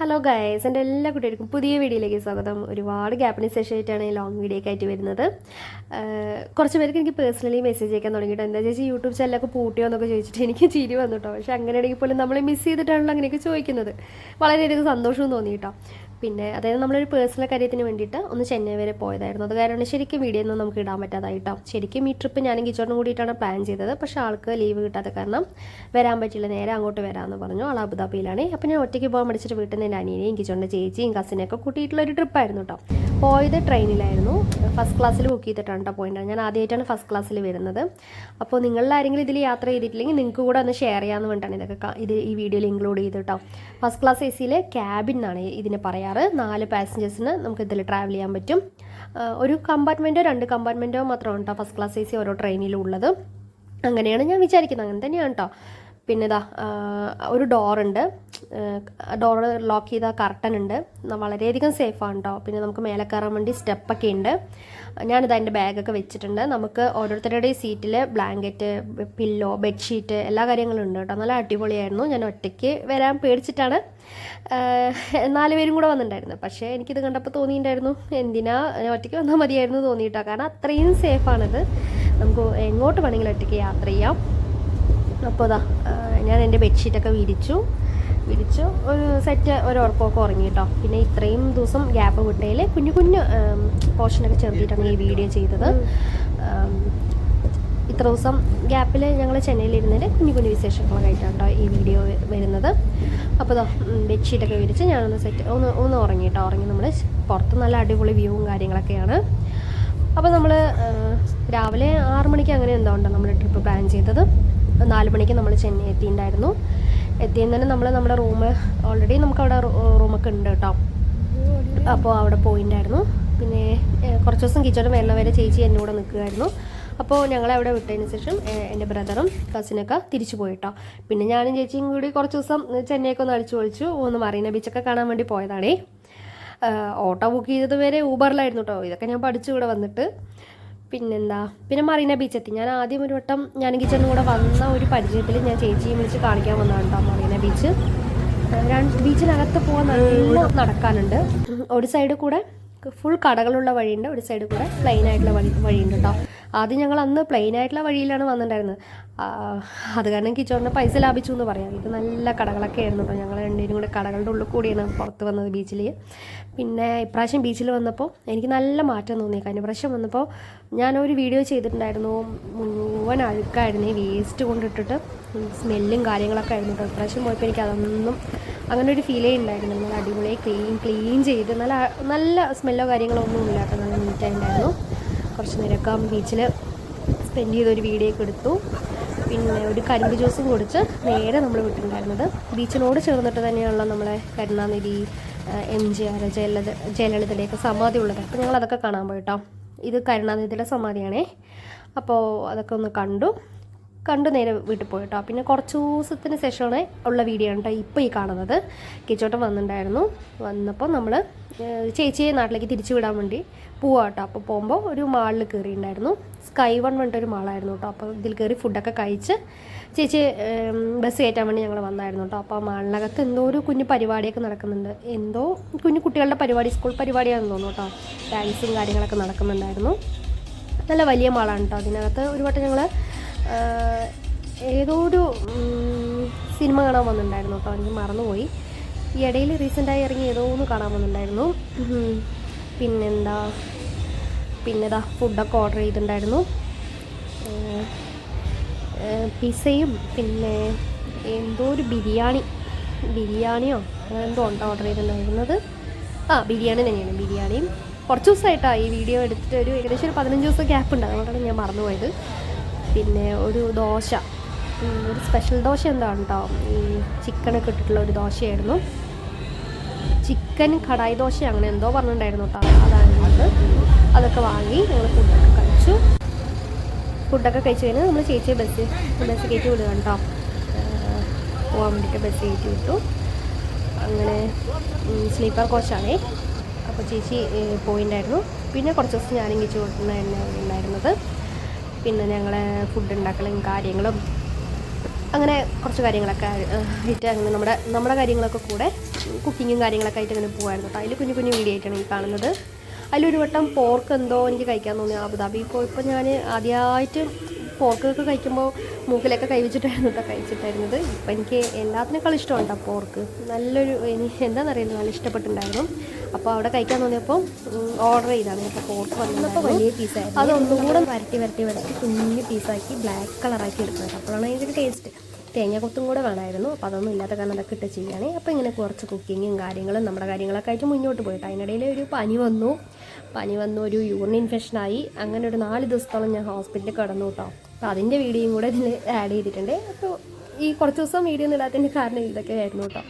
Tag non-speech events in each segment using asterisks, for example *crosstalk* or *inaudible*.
Hello guys എന്റെ എല്ലാ കുട്ടികൾക്കും പുതിയ വീഡിയോയിലേക്ക് സ്വാഗതം. ഒരുപാട് ഗ്യാപ്പിന് ആയിട്ടാണ് ഈ ലോങ് വീഡിയോ ഒക്കെ ആയിട്ട് വരുന്നത്. കുറച്ച് പേർക്ക് എനിക്ക് പേഴ്സണലി മെസ്സേജ് അയക്കാൻ തുടങ്ങിയിട്ട്. എന്താ ചേച്ചി യൂട്യൂബ് ചാനലൊക്കെ പൂട്ടിയോ എന്നൊക്കെ ചോദിച്ചിട്ട് എനിക്ക് ചിരി വന്നു കേട്ടോ പക്ഷേ അങ്ങനെയാണെങ്കിൽ പോലും നമ്മൾ മിസ് ചെയ്തിട്ടാണല്ലോ അങ്ങനെയൊക്കെ ചോദിക്കുന്നത്. വളരെയധികം സന്തോഷവും തോന്നി കേട്ടോ പിന്നെ അതായത് നമ്മളൊരു പേഴ്സണൽ കാര്യത്തിന് വേണ്ടിയിട്ട് ഒന്ന് ചെന്നൈ വരെ പോയതായിരുന്നു. അത് കാരണം ശരിക്കും വീഡിയോ ഒന്നും നമുക്ക് ഇടാൻ പറ്റാതായിട്ടോ. ശരിക്കും ഈ ട്രിപ്പ് ഞാനും കിച്ചോടും കൂടിയിട്ടാണ് പ്ലാൻ ചെയ്തത്. പക്ഷേ ആൾക്ക് ലീവ് കിട്ടാത്ത കാരണം വരാൻ പറ്റില്ല നേരെ അങ്ങോട്ട് വരാമെന്ന് പറഞ്ഞു. ആൾ അബുദാബിയിലാണ്. അപ്പോൾ ഞാൻ ഒറ്റയ്ക്ക് പോകാൻ പഠിച്ചിട്ട് വീട്ടിൽ നിന്ന് എന്റെ അനിയനെയും കിച്ചോന്റെ ചേച്ചിയും കസിനെയൊക്കെ കൂട്ടിയിട്ടുള്ള ഒരു ട്രിപ്പായിരുന്നു കേട്ടോ പോയത് ട്രെയിനിലായിരുന്നു. ഫസ്റ്റ് ക്ലാസ്സിൽ ബുക്ക് ചെയ്തിട്ടാണ് കേട്ടോ പോയിട്ടുണ്ട് ഞാൻ ആദ്യമായിട്ടാണ് ഫസ്റ്റ് ക്ലാസ്സിൽ വരുന്നത്. അപ്പോൾ നിങ്ങളിൽ ആരെങ്കിലും ഇതിൽ യാത്ര ചെയ്തിട്ടില്ലെങ്കിൽ നിങ്ങൾക്ക് കൂടെ ഒന്ന് ഷെയർ ചെയ്യാമെന്ന് വേണ്ടിയിട്ടാണ് ഇതൊക്കെ ഇത് ഈ വീഡിയോയിൽ ഇൻക്ലൂഡ് ചെയ്ത് കേട്ടോ ഫസ്റ്റ് ക്ലാസ് എ സിയിലെ ക്യാബിൻ എന്നാണ് ഇതിനെ പറയാറ്. നാല് പാസഞ്ചേഴ്സിന് നമുക്ക് ഇതിൽ ട്രാവൽ ചെയ്യാൻ പറ്റും. ഒരു കമ്പാർട്ട്മെന്റോ രണ്ട് കമ്പാർട്ട്മെന്റോ മാത്രമാണ് കേട്ടോ ഫസ്റ്റ് ക്ലാസ് എ സി ഓരോ ട്രെയിനിലും ഉള്ളത് അങ്ങനെയാണ് ഞാൻ വിചാരിക്കുന്നത്. അങ്ങനെ തന്നെയാണ് കേട്ടോ പിന്നെ ഇതാ ഒരു ഡോറുണ്ട് ഡോറ് ലോക്ക് ചെയ്ത കർട്ടൻ ഉണ്ട്. വളരെയധികം ആണ് കേട്ടോ പിന്നെ നമുക്ക് മേലെ കയറാൻ വേണ്ടി സ്റ്റെപ്പൊക്കെ ഉണ്ട്. ഞാനിത് അതിന്റെ ബാഗൊക്കെ വെച്ചിട്ടുണ്ട്. നമുക്ക് ഓരോരുത്തരുടെയും സീറ്റിൽ ബ്ലാങ്കറ്റ് പില്ലോ ബെഡ്ഷീറ്റ് എല്ലാ കാര്യങ്ങളും ഉണ്ട് കേട്ടോ നല്ല അടിപൊളിയായിരുന്നു. ഞാൻ ഒറ്റയ്ക്ക് വരാൻ പേടിച്ചിട്ടാണ്. നാല് പേരും കൂടെ വന്നിട്ടുണ്ടായിരുന്നു. പക്ഷേ എനിക്കിത് കണ്ടപ്പോൾ തോന്നിയിട്ടുണ്ടായിരുന്നു എന്തിനാ ഒറ്റയ്ക്ക് വന്നാൽ മതിയായിരുന്നു തോന്നിയിട്ടോ. കാരണം അത്രയും സേഫാണിത് നമുക്ക് എങ്ങോട്ട് വേണമെങ്കിലും ഒറ്റയ്ക്ക് യാത്ര ചെയ്യാം. അപ്പോൾ അതാ ഞാൻ എന്റെ ബെഡ്ഷീറ്റൊക്കെ വിരിച്ചു. വിരിച്ചു ഒരു സെറ്റ് ഒരു ഉറക്കമൊക്കെ ഉറങ്ങി കേട്ടോ പിന്നെ ഇത്രയും ദിവസം ഗ്യാപ്പ് വിട്ടതിൽ കുഞ്ഞു കുഞ്ഞു പോർഷനൊക്കെ ചേർത്തിട്ടാണ് ഈ വീഡിയോ ചെയ്തത്. ഇത്ര ദിവസം ഗ്യാപ്പിൽ ഞങ്ങൾ ചെന്നൈയിലിരുന്നിട്ട് കുഞ്ഞു കുഞ്ഞു വിശേഷങ്ങളൊക്കെ ആയിട്ടാണ് കേട്ടോ ഈ വീഡിയോ വരുന്നത്. അപ്പോൾ ഇതാ ബെഡ്ഷീറ്റൊക്കെ വിരിച്ച് ഞാനൊന്ന് സെറ്റ് ഒന്ന് ഒന്ന് ഉറങ്ങി കേട്ടോ ഉറങ്ങി നമ്മൾ പുറത്ത് നല്ല അടിപൊളി വ്യൂവും കാര്യങ്ങളൊക്കെയാണ്. അപ്പോൾ നമ്മൾ രാവിലെ ആറ് മണിക്ക് അങ്ങനെ എന്തോ ഉണ്ടോ നമ്മൾ ട്രിപ്പ് പ്ലാൻ ചെയ്തത്. നാല് മണിക്ക് നമ്മൾ ചെന്നൈ എത്തിയിട്ടുണ്ടായിരുന്നു. എത്തിയെന്ന് തന്നെ നമ്മൾ നമ്മുടെ റൂം ഓൾറെഡി നമുക്ക് അവിടെ റൂമൊക്കെ ഉണ്ട് കേട്ടോ. അപ്പോൾ അവിടെ പോയിട്ടുണ്ടായിരുന്നു പിന്നെ കുറച്ച് ദിവസം കിച്ചോടെ വരുന്ന വരെ ചേച്ചി എന്നോട് നിൽക്കുമായിരുന്നു അപ്പോൾ ഞങ്ങളെ അവിടെ വിട്ടതിന് ശേഷം എന്റെ ബ്രദറും കസിനൊക്കെ തിരിച്ചു പോയിട്ടോ. പിന്നെ ഞാനും ചേച്ചിയും കൂടി കുറച്ച് ദിവസം ചെന്നൈയൊക്കെ ഒന്ന് അടിച്ചു പൊളിച്ചു. ഒന്ന് മറീന ബീച്ചൊക്കെ കാണാൻ വേണ്ടി പോയതാണേ. ഓട്ടോ ബുക്ക് ചെയ്തത് വരെ ഊബറിലായിരുന്നു കേട്ടോ. ഇതൊക്കെ ഞാൻ പഠിച്ചു ഇവിടെ വന്നിട്ട്. പിന്നെന്താ? പിന്നെ മറീന ബീച്ച് എത്തി ഞാൻ ആദ്യം ഒരു വട്ടം ഞാൻ ചെന്ന് കൂടെ വന്ന ഒരു പരിചയത്തിൽ ഞാൻ ചേച്ചിയെ വിളിച്ച് കാണിക്കാൻ വന്നതാണ് കേട്ടോ മറീന ബീച്ച്. ബീച്ചിനകത്ത് പോകാൻ നല്ല നടക്കാനുണ്ട്. ഒരു സൈഡ് കൂടെ ഫുൾ കടകളുള്ള വഴിയുണ്ട്. ഒരു സൈഡ് കൂടെ പ്ലെയിൻ ആയിട്ടുള്ള വഴി വഴിയുണ്ട് കേട്ടോ ആദ്യം ഞങ്ങൾ അന്ന് പ്ലെയിൻ ആയിട്ടുള്ള വഴിയിലാണ് വന്നിട്ടുണ്ടായിരുന്നത്. അത് കാരണം കിച്ചോറിന് പൈസ ലാഭിച്ചു എന്ന് പറയാം. ഇത് നല്ല കടകളൊക്കെ ആയിരുന്നു കേട്ടോ ഞങ്ങൾ രണ്ടുപേരും കൂടെ കടകളുടെ ഉള്ളിൽ കൂടിയാണ് പുറത്ത് വന്നത് ബീച്ചിൽ പിന്നെ ഇപ്രാവശ്യം ബീച്ചിൽ വന്നപ്പോൾ എനിക്ക് നല്ല മാറ്റം തോന്നി. കഴിഞ്ഞ പ്രാവശ്യം വന്നപ്പോൾ ഞാനൊരു വീഡിയോ ചെയ്തിട്ടുണ്ടായിരുന്നു. മുഴുവൻ അഴുക്കായിരുന്നു. ഈ വേസ്റ്റ് കൊണ്ടിട്ടിട്ട് സ്മെല്ലും കാര്യങ്ങളൊക്കെ ആയിരുന്നു കേട്ടോ ഇപ്രാവശ്യം പോയപ്പോൾ എനിക്ക് അതൊന്നും അങ്ങനെ ഒരു ഫീലേ ഉണ്ടായിരുന്നു നമ്മൾ അടിപൊളിയായി ക്ലീൻ ക്ലീൻ ചെയ്ത് നല്ല നല്ല സ്മെല്ലോ കാര്യങ്ങളോ ഒന്നും ഇല്ല കേട്ടോ നല്ല നീറ്റായിട്ടുണ്ടായിരുന്നു കുറച്ച് നേരമൊക്കെ ബീച്ചിൽ സ്പെൻഡ് ചെയ്ത ഒരു വീഡിയോ ഒക്കെ എടുത്തു. പിന്നെ ഒരു കരിമ്പ് ജ്യൂസും കുടിച്ച് നേരെ നമ്മൾ വിട്ടിട്ടുണ്ടായിരുന്നത് ബീച്ചിനോട് ചേർന്നിട്ട് തന്നെയുള്ള നമ്മളെ Karunanidhi M G R Jayalalithaa ജയലളിതയുടെയൊക്കെ സമാധി ഉള്ളത്. അപ്പോൾ ഞങ്ങൾ അതൊക്കെ കാണാൻ പോയിട്ടോ ഇത് കരുണാനിധിയുടെ സമാധിയാണേ. അപ്പോൾ അതൊക്കെ ഒന്ന് കണ്ടു. കണ്ടു നേരെ വീട്ടിൽ പോയി കേട്ടോ. പിന്നെ കുറച്ച് ദിവസത്തിന് ശേഷമാണ് ഉള്ള വീഡിയോ കേട്ടോ ഇപ്പോൾ ഈ കാണുന്നത്. കിച്ചോട്ടം വന്നിട്ടുണ്ടായിരുന്നു. വന്നപ്പോൾ നമ്മൾ ചേച്ചിയെ നാട്ടിലേക്ക് തിരിച്ചു വിടാൻ വേണ്ടി പോവാം കേട്ടോ അപ്പോൾ പോകുമ്പോൾ ഒരു മാളിൽ കയറിയിട്ടുണ്ടായിരുന്നു സ്കൈ വൺ പറഞ്ഞിട്ടൊരു മാളായിരുന്നു കേട്ടോ അപ്പോൾ ഇതിൽ കയറി ഫുഡൊക്കെ കഴിച്ച് ചേച്ചി ബസ് കയറ്റാൻ വേണ്ടി ഞങ്ങൾ വന്നായിരുന്നു കേട്ടോ അപ്പോൾ ആ മാളിനകത്ത് എന്തോ ഒരു കുഞ്ഞു പരിപാടിയൊക്കെ നടക്കുന്നുണ്ട്. എന്തോ കുഞ്ഞു കുട്ടികളുടെ പരിപാടി സ്കൂൾ പരിപാടിയാണെന്ന് തോന്നുന്നു കേട്ടോ ഡാൻസും കാര്യങ്ങളൊക്കെ നടക്കുന്നുണ്ടായിരുന്നു. നല്ല വലിയ മാളാണ് കേട്ടോ അതിനകത്ത് ഒരു വട്ടം ഞങ്ങൾ ഏതോ ഒരു സിനിമ കാണാൻ വന്നിട്ടുണ്ടായിരുന്നു കേട്ടോ. എനിക്ക് മറന്നുപോയി. ഈ ഇടയിൽ റീസെന്റായി ഇറങ്ങി ഏതോ ഒന്ന് കാണാൻ വന്നിട്ടുണ്ടായിരുന്നു. പിന്നെന്താ പിന്നെതാ ഫുഡൊക്കെ ഓർഡർ ചെയ്തിട്ടുണ്ടായിരുന്നു. പിസയും പിന്നെ എന്തോ ഒരു ബിരിയാണി ബിരിയാണിയോ അങ്ങനെ എന്തോ ഉണ്ടോ ഓർഡർ ചെയ്തിട്ടുണ്ടായിരുന്നത്. ആ ബിരിയാണി തന്നെയാണ് ബിരിയാണിയും. കുറച്ച് ദിവസമായിട്ടാണ് ഈ വീഡിയോ എടുത്തിട്ട് ഒരു ഏകദേശം ഒരു പതിനഞ്ച് ദിവസം ഗ്യാപ്പ് ഉണ്ട്. അതുകൊണ്ടാണ് ഞാൻ മറന്നുപോയത്. പിന്നെ ഒരു ദോശ. ഒരു സ്പെഷ്യൽ ദോശ എന്താണ് കേട്ടോ ഈ ചിക്കനൊക്കെ ഇട്ടിട്ടുള്ള ഒരു ദോശയായിരുന്നു. ചിക്കൻ കടായി ദോശ അങ്ങനെ എന്തോ പറഞ്ഞിട്ടുണ്ടായിരുന്നു കേട്ടോ ഞങ്ങൾക്ക് അതൊക്കെ വാങ്ങി ഞങ്ങൾ ഫുഡൊക്കെ കഴിച്ചു. ഫുഡൊക്കെ കഴിച്ചു കഴിഞ്ഞാൽ നമ്മൾ ചേച്ചിയെ ബസ് ബസ് കയറ്റി വിടുക കേട്ടോ പോകാൻ വേണ്ടിയിട്ട് ബസ് കയറ്റി വിട്ടു. അങ്ങനെ സ്ലീപ്പർ കോച്ചാണേ അപ്പോൾ ചേച്ചി പോയിണ്ടായിരുന്നു. പിന്നെ കുറച്ച് ദിവസം ഞാനും കിച്ചു ഉണ്ടായിരുന്നത്. പിന്നെ ഞങ്ങൾ ഫുഡ് ഉണ്ടാക്കലും കാര്യങ്ങളും അങ്ങനെ കുറച്ച് കാര്യങ്ങളൊക്കെ ആയിട്ട് അങ്ങനെ നമ്മുടെ നമ്മുടെ കാര്യങ്ങളൊക്കെ കൂടെ കുക്കിങ്ങും കാര്യങ്ങളൊക്കെ ആയിട്ട് അങ്ങനെ പോകുമായിരുന്നു കേട്ടോ. അതിൽ കുഞ്ഞു കുഞ്ഞു വീഡിയോ ആയിട്ടാണ് ഈ കാണുന്നത്. അതിലൊരു വട്ടം പോർക്ക് എന്തോ എനിക്ക് കഴിക്കാൻ തോന്നി അബുദാബി. പോയപ്പോൾ ഞാൻ ആദ്യമായിട്ട് പോർക്കൊക്കെ കഴിക്കുമ്പോൾ മൂക്കിലൊക്കെ കൈവച്ചിട്ടായിരുന്നു കേട്ടോ കഴിച്ചിട്ടായിരുന്നത്. ഇപ്പം എനിക്ക് എല്ലാത്തിനേക്കാളും ഇഷ്ടമാണ് കേട്ടോ പോർക്ക് നല്ലൊരു എനിക്ക് എന്താണെന്നറിയില്ല നല്ല ഇഷ്ടപ്പെട്ടിട്ടുണ്ടായിരുന്നു. അപ്പോൾ അവിടെ കഴിക്കാൻ തോന്നിയപ്പോൾ ഓർഡർ ചെയ്താണ്. അപ്പോൾ പോർക്ക് വന്നപ്പോൾ വലിയ പീസായി അതൊന്നും കൂടെ വരട്ടി വരട്ടി വരട്ടി കുഞ്ഞു പീസാക്കി ബ്ലാക്ക് കളറാക്കി എടുക്കുന്നത്. അപ്പോഴാണ് അതിന്റെ ടേസ്റ്റ് തേങ്ങ കൊത്തും കൂടെ വേണമായിരുന്നു. അപ്പോൾ അതൊന്നും ഇല്ലാത്ത കാരണം അതൊക്കെ ഇട്ട് ചെയ്യുകയാണ്. അപ്പോൾ ഇങ്ങനെ കുറച്ച് കുക്കിങ്ങും കാര്യങ്ങളും നമ്മുടെ കാര്യങ്ങളൊക്കെ ആയിട്ട് മുന്നോട്ട് പോയിട്ട് അതിനിടയിൽ ഒരു പനി വന്നു. പനി വന്നു ഒരു യൂറിൻ ഇൻഫെക്ഷനായി അങ്ങനെ ഒരു നാല് ദിവസത്തോളം ഞാൻ ഹോസ്പിറ്റലിൽ കിടന്നു കേട്ടോ. അപ്പോൾ അതിന്റെ വീഡിയോയും കൂടെ ഇതിൽ ആഡ് ചെയ്തിട്ടുണ്ട്. അപ്പോൾ ഈ കുറച്ച് ദിവസം വീഡിയോ ഒന്നും ഇല്ലാത്തതിന്റെ കാരണം ഇതൊക്കെ ആയിരുന്നു കേട്ടോ.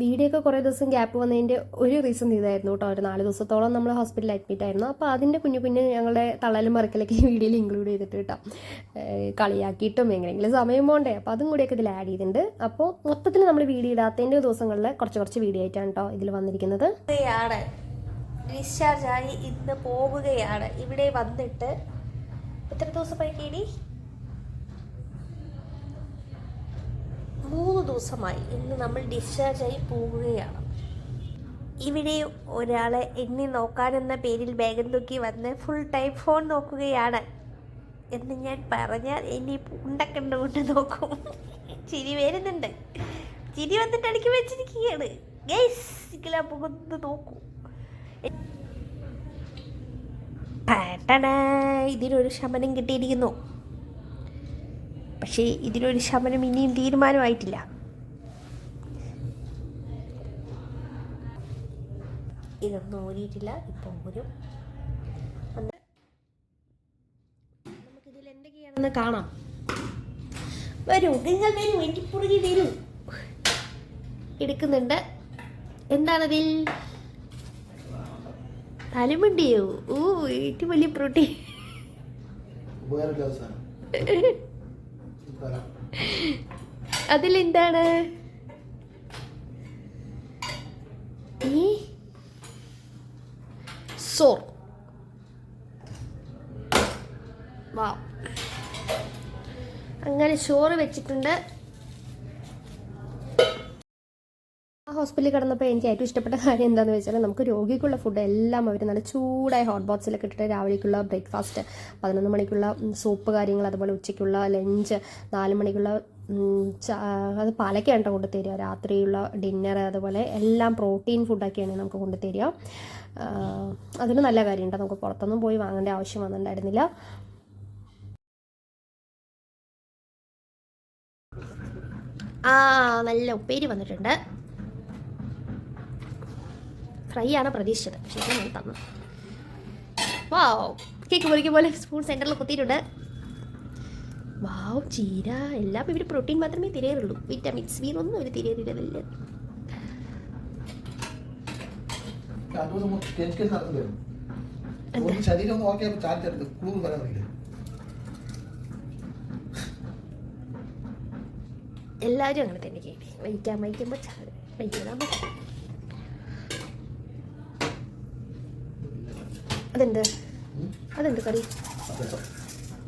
വീഡിയോ ഒക്കെ കുറേ ദിവസം ഗ്യാപ്പ് വന്നതിന്റെ ഒരു റീസൺ ഇതായിരുന്നു കേട്ടോ. ഒരു നാല് ദിവസത്തോളം നമ്മൾ ഹോസ്പിറ്റലിൽ അഡ്മിറ്റ് ആയിരുന്നു. അപ്പോൾ അതിന്റെ കുഞ്ഞു കുഞ്ഞ് ഞങ്ങളുടെ തള്ളലും മറക്കലൊക്കെ ഈ വീഡിയോയിൽ ഇൻക്ലൂഡ് ചെയ്തിട്ട് കേട്ടോ. കളിയാക്കിയിട്ടും എങ്ങനെയെങ്കിലും സമയം പോകണ്ടേ. അപ്പോൾ അതും കൂടിയൊക്കെ ഇതിൽ ആഡ് ചെയ്തിട്ടുണ്ട്. അപ്പോൾ മൊത്തത്തിൽ നമ്മൾ വീഡിയോ ഇടാത്തതിന്റെ ദിവസങ്ങളിൽ കുറച്ച് കുറച്ച് വീഡിയോ ആയിട്ടാണ് കേട്ടോ ഇതിൽ വന്നിരിക്കുന്നത്. ഡിസ്ചാർജായി ഇന്ന് പോവുകയാണ്. ഇവിടെ വന്നിട്ട്. എത്ര ദിവസം പഴക്കേടി ദിവസമായി ഇന്ന് നമ്മൾ ഡിസ്ചാർജ് ആയി പോവുകയാണ്. ഇവിടെ ഒരാളെ എണ്ണി നോക്കാനെന്ന പേരിൽ ബാഗം തൂക്കി വന്ന് ഫുൾ ടൈം ഫോൺ നോക്കുകയാണ്. എന്ന് ഞാൻ പറഞ്ഞാൽ ഇനി ഉണ്ടക്കണ്ട കൊണ്ട് നോക്കും. ചിരി വരുന്നുണ്ട്. ചിരി വന്നിട്ട് അടുക്കി വെച്ചിരിക്കുകയാണ്. ഗൈസ് നോക്കൂ. ഇതിനൊരു ശമനം കിട്ടിയിരിക്കുന്നു. പക്ഷേ ഇതിനൊരു ശമനം ഇനിയും തീരുമാനമായിട്ടില്ല. ഇതൊന്നും ഊരിയിട്ടില്ല. ഇപ്പോൾ ഊരും. നമുക്കിതിൽ എന്തൊക്കെയാണെന്ന് കാണാം. വരൂ നിങ്ങൾ വരൂ എനിക്ക് പുറകെ വരൂ. എടുക്കുന്നുണ്ട്. എന്താണതിൽ? തലമുണ്ടിയോ? ഓ ഏറ്റവും വലിയ പ്രോട്ടീൻ. *laughs* അതിലെന്താണ് ഈ സോർ വാ അങ്ങനെ ചോറ് വെച്ചിട്ടുണ്ട്. ആ ഹോസ്പിറ്റലിൽ കിടന്നപ്പോൾ എനിക്ക് ഏറ്റവും ഇഷ്ടപ്പെട്ട കാര്യം എന്താണെന്ന് വെച്ചാൽ നമുക്ക് രോഗിക്കുള്ള ഫുഡ് എല്ലാം അവർ നല്ല ചൂടായ ഹോട്ട് ബോക്സിലൊക്കെ ഇട്ടിട്ട് രാവിലേക്കുള്ള ബ്രേക്ക്ഫാസ്റ്റ് പതിനൊന്ന് മണിക്കുള്ള സൂപ്പ് കാര്യങ്ങൾ അതുപോലെ ഉച്ചയ്ക്കുള്ള ലഞ്ച് നാല് മണിക്കുള്ള അത് പാലക്കാണ് കേട്ടോ കൊണ്ട് തരിക രാത്രിയുള്ള ഡിന്നർ അതുപോലെ എല്ലാം പ്രോട്ടീൻ ഫുഡൊക്കെയാണ് നമുക്ക് കൊണ്ട് തരിക ആ, അതൊരു നല്ല കാര്യമുണ്ട്. നമുക്ക് പുറത്തൊന്നും പോയി വാങ്ങേണ്ട ആവശ്യം വന്നിട്ടുണ്ടായിരുന്നില്ല. ആ നല്ല ഉപ്പേരി വന്നിട്ടുണ്ട്. ഫ്രൈ ആണ് പ്രതീക്ഷിച്ചത്. പക്ഷേ ഞാൻ തന്നു. വാ കേക്ക് പൊരിക്കും പോലെ സ്പൂൺ സെന്ററിൽ കുത്തിയിട്ടുണ്ട്. വാവ് ചീര. എല്ലാം ഇവർ പ്രോട്ടീൻ മാത്രമേ തിരയുള്ളൂ വിറ്റാമിൻസ് ഒന്നും ഇവർ തിരയുന്നില്ല ശരീരം എല്ലാവരും അങ്ങനെ തന്നെ കേട്ടി വൈക്കാൻ വൈക്കുമ്പോൾ പറ്റും അതെന്ത്? അതെന്ത് കറി?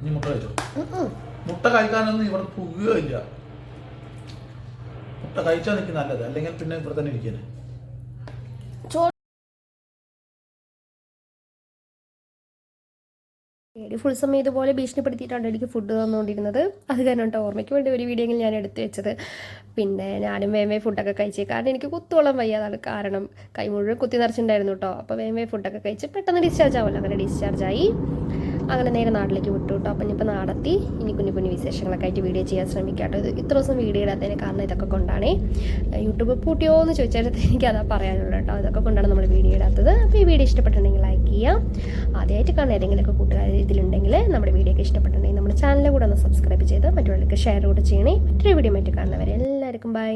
ഇനി മുട്ട കഴിച്ചോ? മുട്ട കഴിക്കാനൊന്നും ഇവിടെ പുകയില്ല. മുട്ട കഴിച്ചാൽ നിൽക്കുന്ന നല്ലത്. അല്ലെങ്കിൽ പിന്നെ ഇവിടെ തന്നെ ഇരിക്കുന്നത് ഫുൾ സമയം ഇതുപോലെ ഭീഷണിപ്പെടുത്തിയിട്ടാണ് എനിക്ക് ഫുഡ് തന്നുകൊണ്ടിരുന്നത്. അത് കാരണം കേട്ടോ ഓർമ്മയ്ക്ക് വേണ്ടി ഒരു വീഡിയോ ഞാൻ എടുത്തു വെച്ചത്. പിന്നെ ഞാനും വേമേ ഫുഡൊക്കെ കഴിച്ച്. കാരണം എനിക്ക് കുത്തോളം വയ്യാതാണ് കാരണം കൈ മുഴുവൻ കുത്തി നിറച്ചിട്ടുണ്ടായിരുന്നു കേട്ടോ. അപ്പോൾ വേമേ ഫുഡൊക്കെ കഴിച്ച് പെട്ടെന്ന് ഡിസ്ചാർജ് ആവുമല്ലോ. അങ്ങനെ ഡിസ്ചാർജ് ആയി. അങ്ങനെ നേരെ നാട്ടിലേക്ക് വിട്ടു കേട്ടോ. അപ്പം ഇനിയിപ്പോൾ നടത്തി ഇനി കുഞ്ഞു കുഞ്ഞു വിശേഷങ്ങളൊക്കെ ആയിട്ട് വീഡിയോ ചെയ്യാൻ ശ്രമിക്കാട്ടോ ഇത് ഇത്ര ദിവസം വീഡിയോ ഇടാത്തതിന് കാരണം ഇതൊക്കെ കൊണ്ടാണ്. യൂട്യൂബ് പൂട്ടിയോ എന്ന് ചോദിച്ചാൽ എനിക്ക് അതാ പറയാനുള്ളൂ കേട്ടോ. ഇതൊക്കെ കൊണ്ടാണ് നമ്മൾ വീഡിയോ ഇടാത്തത്. അപ്പോൾ ഈ വീഡിയോ ഇഷ്ടപ്പെട്ടിട്ടുണ്ടെങ്കിൽ ലൈക്ക് ചെയ്യാം. ആദ്യമായിട്ട് കാണുന്ന ഏതെങ്കിലുമൊക്കെ കൂട്ടുകാർ ഇതിലുണ്ടെങ്കിൽ നമ്മുടെ വീഡിയോ ഒക്കെ ഇഷ്ടപ്പെട്ടിട്ടുണ്ടെങ്കിൽ നമ്മുടെ ചാനൽ കൂടെ ഒന്ന് സബ്സ്ക്രൈബ് ചെയ്ത് മറ്റുള്ളവർക്ക് ഷെയർ കൂടെ ചെയ്യണേ. മറ്റൊരു വീഡിയോ മറ്റു കാണുന്നവരെ എല്ലാവർക്കും ബൈ